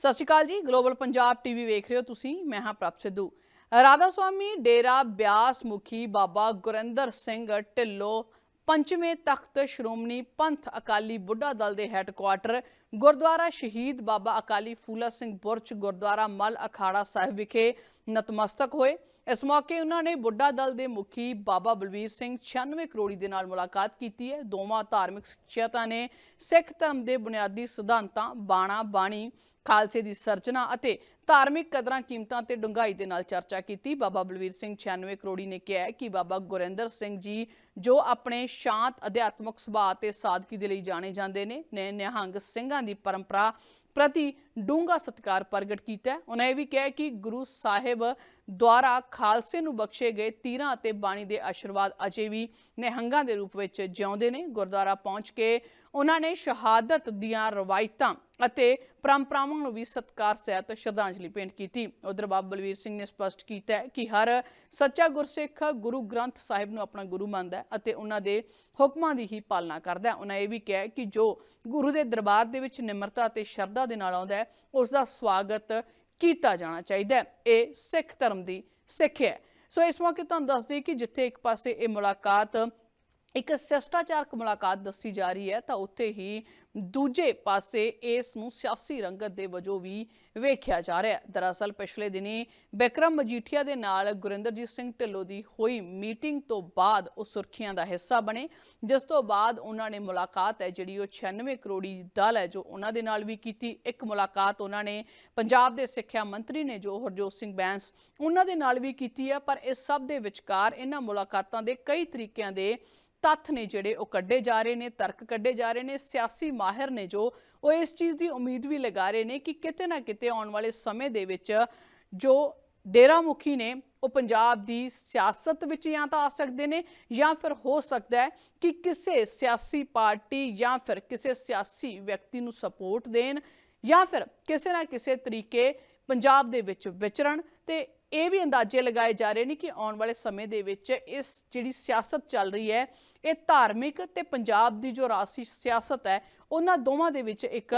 ਸਤਿ ਸ਼੍ਰੀ ਅਕਾਲ ਜੀ global Punjab TV ਵੇਖ ਰਹੇ ਹੋ ਤੁਸੀਂ, ਮੈਂ ਹਾਂ ਪ੍ਰਭ ਸਿੱਧੂ। ਰਾਧਾ ਸੁਆਮੀ, ਡੇਰਾ ਬਿਆਸ ਮੁਖੀ ਬਾਬਾ ਗੁਰਿੰਦਰ ਸਿੰਘ ਢਿੱਲੋਂ ਪੰਜਵੇਂ ਤਖਤ ਸ਼੍ਰੋਮਣੀ ਪੰਥ ਅਕਾਲੀ ਬੁੱਢਾ ਦਲ ਦੇ ਹੈੱਡਕੁਆਟਰ ਗੁਰਦੁਆਰਾ ਸ਼ਹੀਦ ਬਾਬਾ ਅਕਾਲੀ ਫੂਲਾ ਸਿੰਘ ਬੁਰਜ, ਗੁਰਦੁਆਰਾ ਮਲ ਅਖਾੜਾ ਸਾਹਿਬ ਵਿਖੇ ਨਤਮਸਤਕ ਹੋਏ। ਇਸ ਮੌਕੇ ਉਹਨਾਂ ਨੇ ਬੁੱਢਾ ਦਲ ਦੇ ਮੁਖੀ ਬਾਬਾ ਬਲਵੀਰ ਸਿੰਘ 96 ਕਰੋੜੀ ਦੇ ਨਾਲ ਮੁਲਾਕਾਤ ਕੀਤੀ ਹੈ। ਦੋਵਾਂ ਧਾਰਮਿਕ ਸ਼ਖਸੀਅਤਾਂ ਨੇ ਸਿੱਖ ਧਰਮ ਦੇ ਬੁਨਿਆਦੀ ਸਿਧਾਂਤਾਂ ਬਾਣਾ ਬਾਣੀ ਖਾਲਸੇ ਦੀ ਸਰਜਨਾ ਅਤੇ ਧਾਰਮਿਕ ਕਦਰਾਂ ਕੀਮਤਾਂ ਤੇ ਡੂੰਘਾਈ ਦੇ ਨਾਲ ਚਰਚਾ ਕੀਤੀ। ਬਾਬਾ ਬਲਵੀਰ ਸਿੰਘ 96 ਕਰੋੜੀ ਨੇ ਕਿਹਾ ਕਿ ਬਾਬਾ ਗੁਰਿੰਦਰ ਸਿੰਘ ਜੀ ਜੋ ਆਪਣੇ ਸ਼ਾਂਤ ਅਧਿਆਤਮਕ ਸੁਭਾਅ ਤੇ ਸਾਦਗੀ ਦੇ ਲਈ ਜਾਣੇ ਜਾਂਦੇ ਨੇ ਨੇ ਨਿਹੰਗ ਸਿੰਘਾਂ ਦੀ ਪਰੰਪਰਾ ਪ੍ਰਤੀ ਡੂੰਘਾ ਸਤਿਕਾਰ ਪ੍ਰਗਟ ਕੀਤਾ ਉਹਨਾਂ ਇਹ ਵੀ ਕਿਹਾ ਕਿ ਗੁਰੂ ਸਾਹਿਬ ਦੁਆਰਾ ਖਾਲਸੇ ਨੂੰ ਬਖਸ਼ੇ ਗਏ ਤੀਰਾਂ ਅਤੇ ਬਾਣੀ ਦੇ ਆਸ਼ੀਰਵਾਦ ਅਜੇ ਵੀ ਨਿਹੰਗਾਂ ਦੇ ਰੂਪ ਵਿੱਚ ਜਿਉਂਦੇ ਨੇ। ਗੁਰਦੁਆਰਾ ਪਹੁੰਚ ਕੇ ਉਹਨਾਂ ਨੇ ਸ਼ਹਾਦਤ ਦੀਆਂ ਰਵਾਇਤਾਂ ਅਤੇ ਪਰੰਪਰਾਵਾਂ ਨੂੰ ਵੀ ਸਤਿਕਾਰ, ਸਹਿਤ, ਸ਼ਰਧਾਂਜਲੀ ਭੇਂਟ ਕੀਤੀ। ਉਧਰ ਬਾਬਾ ਬਲਵੀਰ ਸਿੰਘ ਨੇ ਸਪਸ਼ਟ ਕੀਤਾ ਕਿ ਹਰ ਸੱਚਾ ਗੁਰਸਿੱਖ ਗੁਰੂ ਗ੍ਰੰਥ ਸਾਹਿਬ ਨੂੰ ਆਪਣਾ ਗੁਰੂ ਮੰਨਦਾ ਅਤੇ ਉਹਨਾਂ ਦੇ ਹੁਕਮਾਂ ਦੀ ਹੀ ਪਾਲਣਾ ਕਰਦਾ ਉਹਨਾਂ ਇਹ ਵੀ ਕਿਹਾ ਕਿ ਜੋ ਗੁਰੂ ਦੇ ਦਰਬਾਰ ਦੇ ਵਿੱਚ ਨਿਮਰਤਾ ਅਤੇ ਸ਼ਰਧਾ ਦੇ ਨਾਲ ਆਉਂਦਾ ਹੈ, ਉਸ ਦਾ ਸਵਾਗਤ ਕੀਤਾ ਜਾਣਾ ਚਾਹੀਦਾ ਹੈ। ਇਹ ਸਿੱਖ ਧਰਮ ਦੀ ਸਿੱਖਿਆ ਹੈ। ਸੋ ਇਸ ਮੌਕੇ ਤੁਹਾਨੂੰ ਦੱਸ ਦਈਏ ਕਿ ਜਿੱਥੇ ਇੱਕ ਪਾਸੇ ਇਹ ਮੁਲਾਕਾਤ ਇੱਕ ਸ਼ਿਸ਼ਟਾਚਾਰਕ ਮੁਲਾਕਾਤ ਦੱਸੀ ਜਾ ਰਹੀ ਹੈ, ਤਾਂ ਉੱਥੇ ਹੀ ਦੂਜੇ ਪਾਸੇ ਇਸ ਨੂੰ ਸਿਆਸੀ ਰੰਗਤ ਦੇ ਵਜੋਂ ਵੀ ਵੇਖਿਆ ਜਾ ਰਿਹਾ ਹੈ। ਦਰਅਸਲ ਪਿਛਲੇ ਦਿਨੀ ਬਿਕਰਮ ਮਜੀਠੀਆ ਦੇ ਨਾਲ ਗੁਰਿੰਦਰਜੀਤ ਸਿੰਘ ਢਿੱਲੋਂ ਦੀ ਹੋਈ ਮੀਟਿੰਗ ਤੋਂ ਬਾਅਦ ਉਹ ਸੁਰਖੀਆਂ ਦਾ ਹਿੱਸਾ ਬਣੇ। ਜਿਸ ਤੋਂ ਬਾਅਦ ਉਹਨਾਂ ਨੇ ਮੁਲਾਕਾਤ ਹੈ, ਜਿਹੜੀ ਉਹ 96 ਕਰੋੜੀ ਦਲ ਹੈ, ਜੋ ਉਹਨਾਂ ਦੇ ਨਾਲ ਵੀ ਕੀਤੀ। ਇੱਕ ਮੁਲਾਕਾਤ ਉਹਨਾਂ ਨੇ ਪੰਜਾਬ ਦੇ ਸਿੱਖਿਆ ਮੰਤਰੀ ਨੇ, ਜੋ ਹਰਜੋਤ ਸਿੰਘ ਬੈਂਸ ਉਹਨਾਂ ਦੇ ਨਾਲ ਵੀ ਕੀਤੀ ਹੈ। ਪਰ ਇਸ ਸਭ ਦੇ ਵਿਚਕਾਰ ਇਹਨਾਂ ਮੁਲਾਕਾਤਾਂ ਦੇ ਕਈ ਤਰੀਕਿਆਂ ਦੇ ਤੱਥ ਨੇ ਜਿਹੜੇ ਉਹ ਕੱਢੇ ਜਾ ਰਹੇ ਨੇ, ਤਰਕ ਕੱਢੇ ਜਾ ਰਹੇ ਨੇ, ਸਿਆਸੀ ਮਾਹਿਰ ਨੇ ਜੋ ਉਹ ਇਸ ਚੀਜ਼ ਦੀ ਉਮੀਦ ਵੀ ਲਗਾ ਰਹੇ ਨੇ ਕਿ ਕਿਤੇ ਨਾ ਕਿਤੇ ਆਉਣ ਵਾਲੇ ਸਮੇਂ ਦੇ ਵਿੱਚ ਜੋ ਡੇਰਾ ਮੁਖੀ ਨੇ ਉਹ ਪੰਜਾਬ ਦੀ ਸਿਆਸਤ ਵਿੱਚ ਜਾਂ ਤਾਂ ਆ ਸਕਦੇ ਨੇ ਜਾਂ ਫਿਰ ਹੋ ਸਕਦਾ ਹੈ ਕਿ ਕਿਸੇ ਸਿਆਸੀ ਪਾਰਟੀ ਜਾਂ ਫਿਰ ਕਿਸੇ ਸਿਆਸੀ ਵਿਅਕਤੀ ਨੂੰ ਸਪੋਰਟ ਦੇਣ ਜਾਂ ਫਿਰ ਕਿਸੇ ਨਾ ਕਿਸੇ ਤਰੀਕੇ ਪੰਜਾਬ ਦੇ ਵਿੱਚ ਵਿਚਰਨ ਤੇ ਇਹ ਵੀ ਅੰਦਾਜ਼ੇ ਲਗਾਏ ਜਾ ਰਹੇ ਨੇ ਕਿ ਆਉਣ ਵਾਲੇ ਸਮੇਂ ਦੇ ਵਿੱਚ ਇਸ ਜਿਹੜੀ ਸਿਆਸਤ ਚੱਲ ਰਹੀ ਹੈ, ਇਹ ਧਾਰਮਿਕ ਤੇ ਪੰਜਾਬ ਦੀ ਜੋ ਰਾਸ਼ਟਰੀ ਸਿਆਸਤ ਹੈ, ਉਹਨਾਂ ਦੋਵਾਂ ਦੇ ਵਿੱਚ ਇੱਕ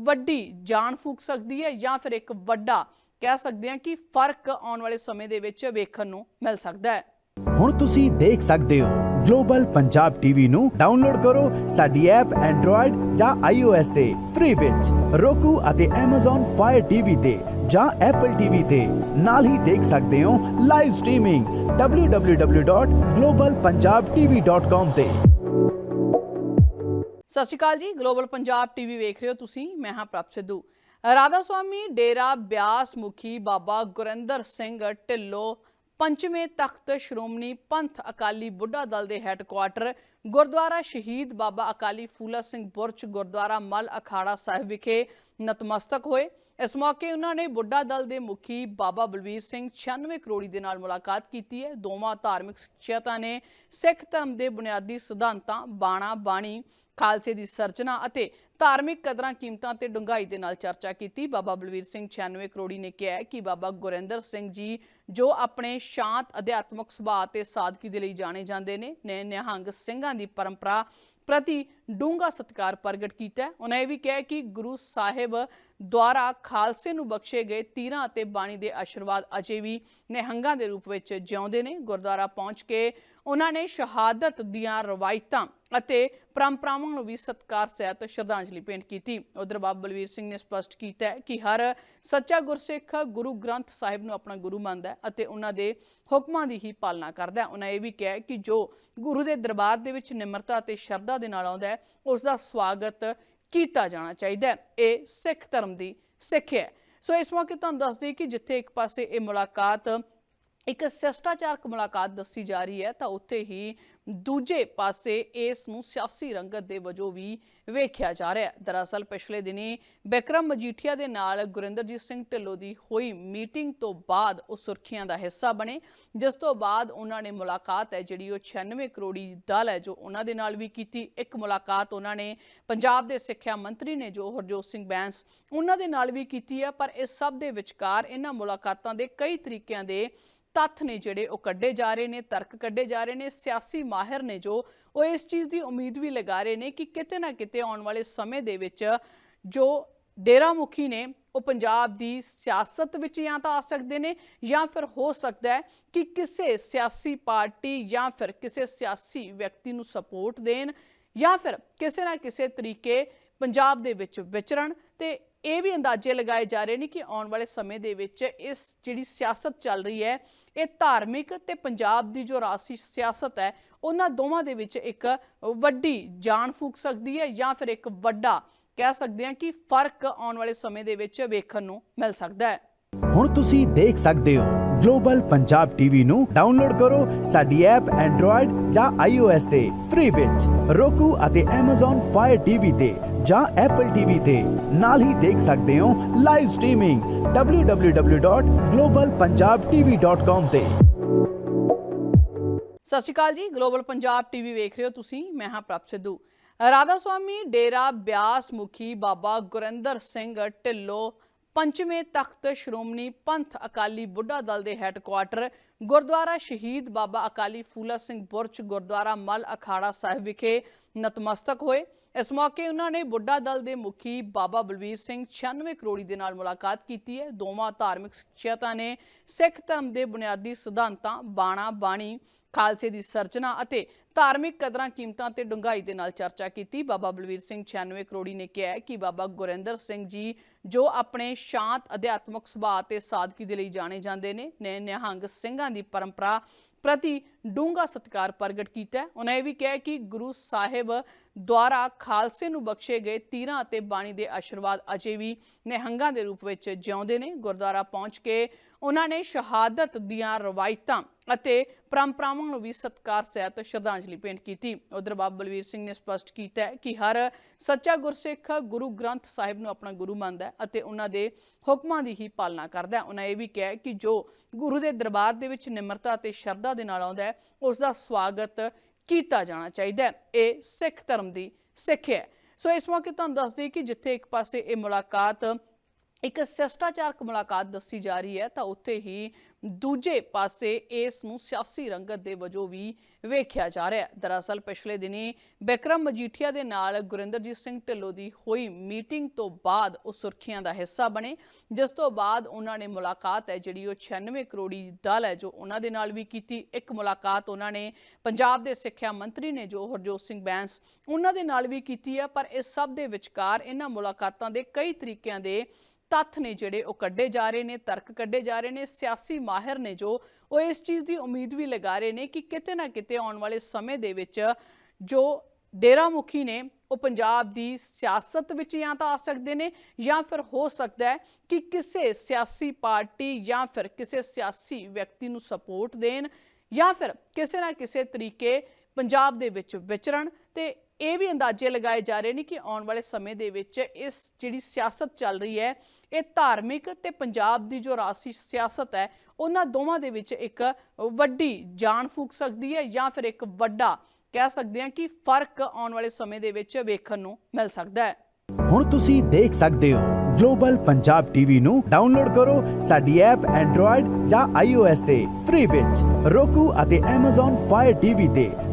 ਵੱਡੀ ਜਾਣ ਫੂਕ ਸਕਦੀ ਹੈ ਜਾਂ ਫਿਰ ਇੱਕ ਵੱਡਾ ਕਹਿ ਸਕਦੇ ਹਾਂ ਕਿ ਫ਼ਰਕ ਆਉਣ ਵਾਲੇ ਸਮੇਂ ਦੇ ਵਿੱਚ ਵੇਖਣ ਨੂੰ ਮਿਲ ਸਕਦਾ ਹੈ। ਹੁਣ ਤੁਸੀਂ ਦੇਖ ਸਕਦੇ ਹੋ, ਗਲੋਬਲ ਪੰਜਾਬ ਟੀਵੀ ਨੂੰ ਡਾਊਨਲੋਡ ਕਰੋ ਸਾਡੀ ਐਪ ਐਂਡਰੋਇਡ ਜਾਂ iOS ਤੇ, ਫ੍ਰੀ ਵਿੱਚ roku ਅਤੇ Amazon Fire TV ਤੇ ਜਾਂ Apple TV ਤੇ ਨਾਲ ਹੀ ਦੇਖ ਸਕਦੇ ਹੋ ਲਾਈਵ ਸਟ੍ਰੀਮਿੰਗ www.globalpunjabtv.com ਤੇ। ਸਤਿ ਸ਼੍ਰੀ ਅਕਾਲ ਜੀ ਗਲੋਬਲ ਪੰਜਾਬ ਟੀਵੀ ਵੇਖ ਰਹੇ ਹੋ ਤੁਸੀਂ, ਮੈਂ ਹਾਂ ਪ੍ਰਭ ਸਿੱਧੂ। ਰਾਧਾ ਸੁਆਮੀ, ਡੇਰਾ ਬਿਆਸ ਮੁਖੀ ਬਾਬਾ ਗੁਰਿੰਦਰ ਸਿੰਘ ਢਿੱਲੋ ਪੰਚਵੇਂ ਤਖਤ ਸ਼੍ਰੋਮਣੀ ਪੰਥ ਅਕਾਲੀ ਬੁੱਢਾ ਦਲ ਦੇ ਹੈੱਡਕੁਆਟਰ ਗੁਰਦੁਆਰਾ ਸ਼ਹੀਦ ਬਾਬਾ ਅਕਾਲੀ ਫੂਲਾ ਸਿੰਘ ਬੁਰਜ ਗੁਰਦੁਆਰਾ ਮਲ ਅਖਾੜਾ ਸਾਹਿਬ ਵਿਖੇ ਨਤਮਸਤਕ ਹੋਏ। ਇਸ ਮੌਕੇ ਉਹਨਾਂ ਨੇ ਬੁੱਢਾ ਦਲ ਦੇ ਮੁਖੀ ਬਾਬਾ ਬਲਵੀਰ ਸਿੰਘ 96 ਕਰੋੜੀ ਦੇ ਨਾਲ ਮੁਲਾਕਾਤ ਕੀਤੀ ਹੈ। ਦੋਵਾਂ ਧਾਰਮਿਕ ਸ਼ਖਸੀਅਤਾਂ ਨੇ ਸਿੱਖ ਧਰਮ ਦੇ ਬੁਨਿਆਦੀ ਸਿਧਾਂਤਾਂ ਬਾਣਾ ਬਾਣੀ ਖਾਲਸੇ ਦੀ ਸਰਜਨਾ ਅਤੇ ਧਾਰਮਿਕ ਕਦਰਾਂ ਕੀਮਤਾਂ ਤੇ ਡੂੰਘਾਈ ਦੇ ਨਾਲ ਚਰਚਾ ਕੀਤੀ। ਬਾਬਾ ਬਲਵੀਰ ਸਿੰਘ 96 ਕਰੋੜੀ ਨੇ ਕਿਹਾ ਕਿ ਬਾਬਾ ਗੁਰਿੰਦਰ ਸਿੰਘ ਜੀ ਜੋ ਆਪਣੇ ਸ਼ਾਂਤ ਅਧਿਆਤਮਕ ਸੁਭਾਅ ਤੇ ਸਾਦਗੀ ਦੇ ਲਈ ਜਾਣੇ ਜਾਂਦੇ ਨੇ ਨੇ ਨਿਹੰਗ ਸਿੰਘਾਂ ਦੀ ਪਰੰਪਰਾ ਪ੍ਰਤੀ ਡੂੰਘਾ ਸਤਿਕਾਰ ਪ੍ਰਗਟ ਕੀਤਾ ਉਹਨਾਂ ਇਹ ਵੀ ਕਿਹਾ ਕਿ ਗੁਰੂ ਸਾਹਿਬ ਦੁਆਰਾ ਖਾਲਸੇ ਨੂੰ ਬਖਸ਼ੇ ਗਏ ਤੀਰਾਂ ਅਤੇ ਬਾਣੀ ਦੇ ਆਸ਼ੀਰਵਾਦ ਅਜੇ ਵੀ ਨਿਹੰਗਾਂ ਦੇ ਰੂਪ ਵਿੱਚ ਜਿਉਂਦੇ ਨੇ। ਗੁਰਦੁਆਰਾ ਪਹੁੰਚ ਕੇ ਉਹਨਾਂ ਨੇ ਸ਼ਹਾਦਤ ਦੀਆਂ ਰਵਾਇਤਾਂ ਅਤੇ ਪਰੰਪਰਾਵਾਂ ਨੂੰ ਵੀ ਸਤਿਕਾਰ, ਸਹਿਤ, ਸ਼ਰਧਾਂਜਲੀ ਭੇਂਟ ਕੀਤੀ। ਉਧਰ ਬਾਬਾ ਬਲਵੀਰ ਸਿੰਘ ਨੇ ਸਪਸ਼ਟ ਕੀਤਾ ਹੈ ਕਿ ਹਰ ਸੱਚਾ ਗੁਰਸਿੱਖ ਗੁਰੂ ਗ੍ਰੰਥ ਸਾਹਿਬ ਨੂੰ ਆਪਣਾ ਗੁਰੂ ਮੰਨਦਾ ਹੈ ਅਤੇ ਉਹਨਾਂ ਦੇ ਹੁਕਮਾਂ ਦੀ ਹੀ ਪਾਲਣਾ ਕਰਦਾ ਹੈ। ਉਹਨਾਂ ਇਹ ਵੀ ਕਿਹਾ ਕਿ ਜੋ ਗੁਰੂ ਦੇ ਦਰਬਾਰ ਦੇ ਵਿੱਚ ਨਿਮਰਤਾ ਅਤੇ ਸ਼ਰਧਾ ਦੇ ਨਾਲ ਆਉਂਦਾ ਹੈ, ਉਸ ਦਾ ਸਵਾਗਤ ਕੀਤਾ ਜਾਣਾ ਚਾਹੀਦਾ ਹੈ। ਇਹ ਸਿੱਖ ਧਰਮ ਦੀ ਸਿੱਖਿਆ ਹੈ। ਸੋ ਇਸ ਮੌਕੇ ਤੁਹਾਨੂੰ ਦੱਸ ਦਈਏ ਕਿ ਜਿੱਥੇ ਇੱਕ ਪਾਸੇ ਇਹ ਮੁਲਾਕਾਤ, ਇੱਕ ਸ਼ਿਸ਼ਟਾਚਾਰਕ ਮੁਲਾਕਾਤ ਦੱਸੀ ਜਾ ਰਹੀ ਹੈ, ਤਾਂ ਉੱਥੇ ਹੀ ਦੂਜੇ ਪਾਸੇ ਇਸ ਨੂੰ ਸਿਆਸੀ ਰੰਗਤ ਦੇ ਵਜੋਂ ਵੀ ਵੇਖਿਆ ਜਾ ਰਿਹਾ ਹੈ। ਦਰਅਸਲ, ਪਿਛਲੇ ਦਿਨੀ ਬਿਕਰਮ ਮਜੀਠੀਆ ਦੇ ਨਾਲ ਗੁਰਿੰਦਰਜੀਤ ਸਿੰਘ ਢਿੱਲੋਂ ਦੀ ਹੋਈ ਮੀਟਿੰਗ ਤੋਂ ਬਾਅਦ ਉਹ ਸੁਰਖੀਆਂ ਦਾ ਹਿੱਸਾ ਬਣੇ। ਜਿਸ ਤੋਂ ਬਾਅਦ ਉਹਨਾਂ ਨੇ ਮੁਲਾਕਾਤ ਹੈ, ਜਿਹੜੀ ਉਹ 96 ਕਰੋੜੀ ਦਲ ਹੈ, ਜੋ ਉਹਨਾਂ ਦੇ ਨਾਲ ਵੀ ਕੀਤੀ। ਇੱਕ ਮੁਲਾਕਾਤ ਉਹਨਾਂ ਨੇ ਪੰਜਾਬ ਦੇ ਸਿੱਖਿਆ ਮੰਤਰੀ ਨੇ, ਜੋ ਹਰਜੋਤ ਸਿੰਘ ਬੈਂਸ, ਉਹਨਾਂ ਦੇ ਨਾਲ ਵੀ ਕੀਤੀ ਹੈ। ਪਰ ਇਸ ਸਭ ਦੇ ਵਿਚਕਾਰ ਇਹਨਾਂ ਮੁਲਾਕਾਤਾਂ ਦੇ ਕਈ ਤਰੀਕਿਆਂ ਦੇ ਤੱਥ ਨੇ ਜਿਹੜੇ ਉਹ ਕੱਢੇ ਜਾ ਰਹੇ ਨੇ, ਤਰਕ ਕੱਢੇ ਜਾ ਰਹੇ ਨੇ, ਸਿਆਸੀ ਮਾਹਿਰ ਨੇ ਜੋ ਉਹ ਇਸ ਚੀਜ਼ ਦੀ ਉਮੀਦ ਵੀ ਲਗਾ ਰਹੇ ਨੇ ਕਿ ਕਿਤੇ ਨਾ ਕਿਤੇ ਆਉਣ ਵਾਲੇ ਸਮੇਂ ਦੇ ਵਿੱਚ ਜੋ ਡੇਰਾ ਮੁਖੀ ਨੇ ਉਹ ਪੰਜਾਬ ਦੀ ਸਿਆਸਤ ਵਿੱਚ ਜਾਂ ਤਾਂ ਆ ਸਕਦੇ ਨੇ ਜਾਂ ਫਿਰ ਹੋ ਸਕਦਾ ਹੈ ਕਿ ਕਿਸੇ ਸਿਆਸੀ ਪਾਰਟੀ ਜਾਂ ਫਿਰ ਕਿਸੇ ਸਿਆਸੀ ਵਿਅਕਤੀ ਨੂੰ ਸਪੋਰਟ ਦੇਣ ਜਾਂ ਫਿਰ ਕਿਸੇ ਨਾ ਕਿਸੇ ਤਰੀਕੇ ਪੰਜਾਬ ਦੇ ਵਿੱਚ ਵਿਚਰਨ ਤੇ ਇਹ ਵੀ ਅੰਦਾਜ਼ੇ ਲਗਾਏ ਜਾ ਰਹੇ ਨੇ ਕਿ ਆਉਣ ਵਾਲੇ ਸਮੇਂ ਦੇ ਵਿੱਚ ਇਸ ਜਿਹੜੀ ਸਿਆਸਤ ਚੱਲ ਰਹੀ ਹੈ, ਇਹ ਧਾਰਮਿਕ ਤੇ ਪੰਜਾਬ ਦੀ ਜੋ ਰਾਸ਼ਟਰੀ ਸਿਆਸਤ ਹੈ, ਉਹਨਾਂ ਦੋਵਾਂ ਦੇ ਵਿੱਚ ਇੱਕ ਵੱਡੀ ਜਾਣ ਫੂਕ ਸਕਦੀ ਹੈ ਜਾਂ ਫਿਰ ਇੱਕ ਵੱਡਾ ਕਹਿ ਸਕਦੇ ਹਾਂ ਕਿ ਫ਼ਰਕ ਆਉਣ ਵਾਲੇ ਸਮੇਂ ਦੇ ਵਿੱਚ ਵੇਖਣ ਨੂੰ ਮਿਲ ਸਕਦਾ ਹੈ। ਹੁਣ ਤੁਸੀਂ ਦੇਖ ਸਕਦੇ ਹੋ, ਗਲੋਬਲ ਪੰਜਾਬ ਟੀਵੀ ਨੂੰ ਡਾਊਨਲੋਡ ਕਰੋ ਸਾਡੀ ਐਪ ਐਂਡਰੋਇਡ ਜਾਂ iOS ਤੇ, ਫ੍ਰੀ ਵਿੱਚ roku ਅਤੇ Amazon Fire TV ਤੇ। ਜਾਂ Apple TV ਤੇ ਨਾਲ ਹੀ ਦੇਖ ਸਕਦੇ ਹੋ ਲਾਈਵ ਸਟ੍ਰੀਮਿੰਗ www.globalpunjabtv.com ਤੇ। ਸਤਿ ਸ਼੍ਰੀ ਅਕਾਲ ਜੀ ਗਲੋਬਲ ਪੰਜਾਬ ਟੀਵੀ ਵੇਖ ਰਹੇ ਹੋ ਤੁਸੀਂ, ਮੈਂ ਹਾਂ ਪ੍ਰਭ ਸਿੱਧੂ। ਰਾਧਾ ਸੁਆਮੀ, ਡੇਰਾ ਬਿਆਸ ਮੁਖੀ ਬਾਬਾ ਗੁਰਿੰਦਰ ਸਿੰਘ ਢਿੱਲੋਂ ਪੰਚਵੇਂ ਤਖਤ ਸ਼੍ਰੋਮਣੀ ਪੰਥ ਅਕਾਲੀ ਬੁੱਢਾ ਦਲ ਦੇ ਹੈੱਡਕੁਆਟਰ ਗੁਰਦੁਆਰਾ ਸ਼ਹੀਦ ਬਾਬਾ ਅਕਾਲੀ ਫੂਲਾ ਸਿੰਘ ਬੁਰਜ ਗੁਰਦੁਆਰਾ ਮਲ ਅਖਾੜਾ ਸਾਹਿਬ ਵਿਖੇ ਨਤਮਸਤਕ ਹੋਏ। ਇਸ ਮੌਕੇ ਉਹਨਾਂ ਨੇ ਬੁੱਢਾ ਦਲ ਦੇ ਮੁਖੀ ਬਾਬਾ ਬਲਵੀਰ ਸਿੰਘ 96 ਕਰੋੜੀ ਦੇ ਨਾਲ ਮੁਲਾਕਾਤ ਕੀਤੀ ਹੈ। ਦੋਵਾਂ ਧਾਰਮਿਕ ਸ਼ਖਸੀਅਤਾਂ ਨੇ ਸਿੱਖ ਧਰਮ ਦੇ ਬੁਨਿਆਦੀ ਸਿਧਾਂਤਾਂ ਬਾਣਾ ਬਾਣੀ, ਖਾਲਸੇ ਦੀ ਸਰਜਨਾ ਅਤੇ ਧਾਰਮਿਕ ਕਦਰਾਂ ਕੀਮਤਾਂ ਤੇ ਡੂੰਘਾਈ ਦੇ ਨਾਲ ਚਰਚਾ ਕੀਤੀ। ਬਾਬਾ ਬਲਵੀਰ ਸਿੰਘ 96 ਕਰੋੜੀ ਨੇ ਕਿਹਾ ਕਿ ਬਾਬਾ ਗੁਰਿੰਦਰ ਸਿੰਘ ਜੀ ਜੋ ਆਪਣੇ ਸ਼ਾਂਤ ਅਧਿਆਤਮਕ ਸੁਭਾਅ ਤੇ ਸਾਦਗੀ ਦੇ ਲਈ ਜਾਣੇ ਜਾਂਦੇ ਨੇ ਨੇ ਨਿਹੰਗ ਸਿੰਘਾਂ ਦੀ ਪਰੰਪਰਾ ਪ੍ਰਤੀ ਡੂੰਘਾ ਸਤਿਕਾਰ ਪ੍ਰਗਟ ਕੀਤਾ ਉਹਨਾਂ ਇਹ ਵੀ ਕਿਹਾ ਕਿ ਗੁਰੂ ਸਾਹਿਬ ਦੁਆਰਾ ਖਾਲਸੇ ਨੂੰ ਬਖਸ਼ੇ ਗਏ ਤੀਰਾਂ ਅਤੇ ਬਾਣੀ ਦੇ ਆਸ਼ੀਰਵਾਦ ਅਜੇ ਵੀ ਨਿਹੰਗਾਂ ਦੇ ਰੂਪ ਵਿੱਚ ਜਿਉਂਦੇ ਨੇ। ਗੁਰਦੁਆਰਾ ਪਹੁੰਚ ਕੇ ਉਹਨਾਂ ਨੇ ਸ਼ਹਾਦਤ ਦੀਆਂ ਰਵਾਇਤਾਂ ਅਤੇ ਪਰੰਪਰਾਵਾਂ ਨੂੰ ਵੀ ਸਤਿਕਾਰ, ਸਹਿਤ, ਸ਼ਰਧਾਂਜਲੀ ਭੇਂਟ ਕੀਤੀ। ਉਧਰ ਬਾਬਾ ਬਲਵੀਰ ਸਿੰਘ ਨੇ ਸਪਸ਼ਟ ਕੀਤਾ ਕਿ ਹਰ ਸੱਚਾ ਗੁਰਸਿੱਖ ਗੁਰੂ ਗ੍ਰੰਥ ਸਾਹਿਬ ਨੂੰ ਆਪਣਾ ਗੁਰੂ ਮੰਨਦਾ ਅਤੇ ਉਹਨਾਂ ਦੇ ਹੁਕਮਾਂ ਦੀ ਹੀ ਪਾਲਣਾ ਕਰਦਾ ਉਹਨਾਂ ਇਹ ਵੀ ਕਿਹਾ ਕਿ ਜੋ ਗੁਰੂ ਦੇ ਦਰਬਾਰ ਦੇ ਵਿੱਚ ਨਿਮਰਤਾ ਅਤੇ ਸ਼ਰਧਾ ਦੇ ਨਾਲ ਆਉਂਦਾ ਹੈ, ਉਸ ਦਾ ਸਵਾਗਤ ਕੀਤਾ ਜਾਣਾ ਚਾਹੀਦਾ ਹੈ। ਇਹ ਸਿੱਖ ਧਰਮ ਦੀ ਸਿੱਖਿਆ ਹੈ। ਸੋ ਇਸ ਮੌਕੇ ਤੁਹਾਨੂੰ ਦੱਸ ਦਈਏ ਕਿ ਜਿੱਥੇ ਇੱਕ ਪਾਸੇ ਇਹ ਮੁਲਾਕਾਤ ਇੱਕ ਸ਼ਿਸ਼ਟਾਚਾਰਕ ਮੁਲਾਕਾਤ ਦੱਸੀ ਜਾ ਰਹੀ ਹੈ, ਤਾਂ ਉੱਥੇ ਹੀ ਦੂਜੇ ਪਾਸੇ ਇਸ ਨੂੰ ਸਿਆਸੀ ਰੰਗਤ ਦੇ ਵਜੋਂ ਵੀ ਵੇਖਿਆ ਜਾ ਰਿਹਾ ਹੈ। ਦਰਅਸਲ ਪਿਛਲੇ ਦਿਨੀ ਬਿਕਰਮ ਮਜੀਠੀਆ ਦੇ ਨਾਲ ਗੁਰਿੰਦਰਜੀਤ ਸਿੰਘ ਢਿੱਲੋਂ ਦੀ ਹੋਈ ਮੀਟਿੰਗ ਤੋਂ ਬਾਅਦ ਉਹ ਸੁਰਖੀਆਂ ਦਾ ਹਿੱਸਾ ਬਣੇ, ਜਿਸ ਤੋਂ ਬਾਅਦ ਉਹਨਾਂ ਨੇ ਮੁਲਾਕਾਤ ਹੈ ਜਿਹੜੀ ਉਹ 96 ਕਰੋੜੀ ਦਲ ਹੈ, ਜੋ ਉਹਨਾਂ ਦੇ ਨਾਲ ਵੀ ਕੀਤੀ। ਇੱਕ ਮੁਲਾਕਾਤ ਉਹਨਾਂ ਨੇ ਪੰਜਾਬ ਦੇ ਸਿੱਖਿਆ ਮੰਤਰੀ ਨੇ ਜੋ ਹਰਜੋਤ ਸਿੰਘ ਬੈਂਸ ਉਹਨਾਂ ਦੇ ਨਾਲ ਵੀ ਕੀਤੀ ਹੈ, ਪਰ ਇਸ ਸਭ ਦੇ ਵਿਚਕਾਰ ਇਹਨਾਂ ਮੁਲਾਕਾਤਾਂ ਦੇ ਕਈ ਤਰੀਕਿਆਂ ਦੇ ਤੱਥ ਨੇ ਜਿਹੜੇ ਉਹ ਕੱਢੇ ਜਾ ਰਹੇ ਨੇ, ਤਰਕ ਕੱਢੇ ਜਾ ਰਹੇ ਨੇ, ਸਿਆਸੀ ਮਾਹਿਰ ਨੇ ਜੋ ਉਹ ਇਸ ਚੀਜ਼ ਦੀ ਉਮੀਦ ਵੀ ਲਗਾ ਰਹੇ ਨੇ ਕਿ ਕਿਤੇ ਨਾ ਕਿਤੇ ਆਉਣ ਵਾਲੇ ਸਮੇਂ ਦੇ ਵਿੱਚ ਜੋ ਡੇਰਾ ਮੁਖੀ ਨੇ ਉਹ ਪੰਜਾਬ ਦੀ ਸਿਆਸਤ ਵਿੱਚ ਜਾਂ ਤਾਂ ਆ ਸਕਦੇ ਨੇ ਜਾਂ ਫਿਰ ਹੋ ਸਕਦਾ ਹੈ ਕਿ ਕਿਸੇ ਸਿਆਸੀ ਪਾਰਟੀ ਜਾਂ ਫਿਰ ਕਿਸੇ ਸਿਆਸੀ ਵਿਅਕਤੀ ਨੂੰ ਸਪੋਰਟ ਦੇਣ ਜਾਂ ਫਿਰ ਕਿਸੇ ਨਾ ਕਿਸੇ ਤਰੀਕੇ ਪੰਜਾਬ ਦੇ ਵਿੱਚ ਵਿਚਰਨ ਤੇ ਇਹ ਵੀ ਅੰਦਾਜ਼ੇ ਲਗਾਏ ਜਾ ਰਹੇ ਨੇ ਕਿ ਆਉਣ ਵਾਲੇ ਸਮੇਂ ਦੇ ਵਿੱਚ ਇਸ ਜਿਹੜੀ ਸਿਆਸਤ ਚੱਲ ਰਹੀ ਹੈ, ਇਹ ਧਾਰਮਿਕ ਤੇ ਪੰਜਾਬ ਦੀ ਜੋ ਰਾਸ਼ਟਰੀ ਸਿਆਸਤ ਹੈ, ਉਹਨਾਂ ਦੋਵਾਂ ਦੇ ਵਿੱਚ ਇੱਕ ਵੱਡੀ ਜਾਣ ਫੂਕ ਸਕਦੀ ਹੈ ਜਾਂ ਫਿਰ ਇੱਕ ਵੱਡਾ ਕਹਿ ਸਕਦੇ ਹਾਂ ਕਿ ਫ਼ਰਕ ਆਉਣ ਵਾਲੇ ਸਮੇਂ ਦੇ ਵਿੱਚ ਵੇਖਣ ਨੂੰ ਮਿਲ ਸਕਦਾ ਹੈ। ਹੁਣ ਤੁਸੀਂ ਦੇਖ ਸਕਦੇ ਹੋ, ਗਲੋਬਲ ਪੰਜਾਬ ਟੀਵੀ ਨੂੰ ਡਾਊਨਲੋਡ ਕਰੋ ਸਾਡੀ ਐਪ ਐਂਡਰੋਇਡ ਜਾਂ iOS ਤੇ, ਫ੍ਰੀ ਵਿੱਚ roku ਅਤੇ Amazon Fire TV ਤੇ।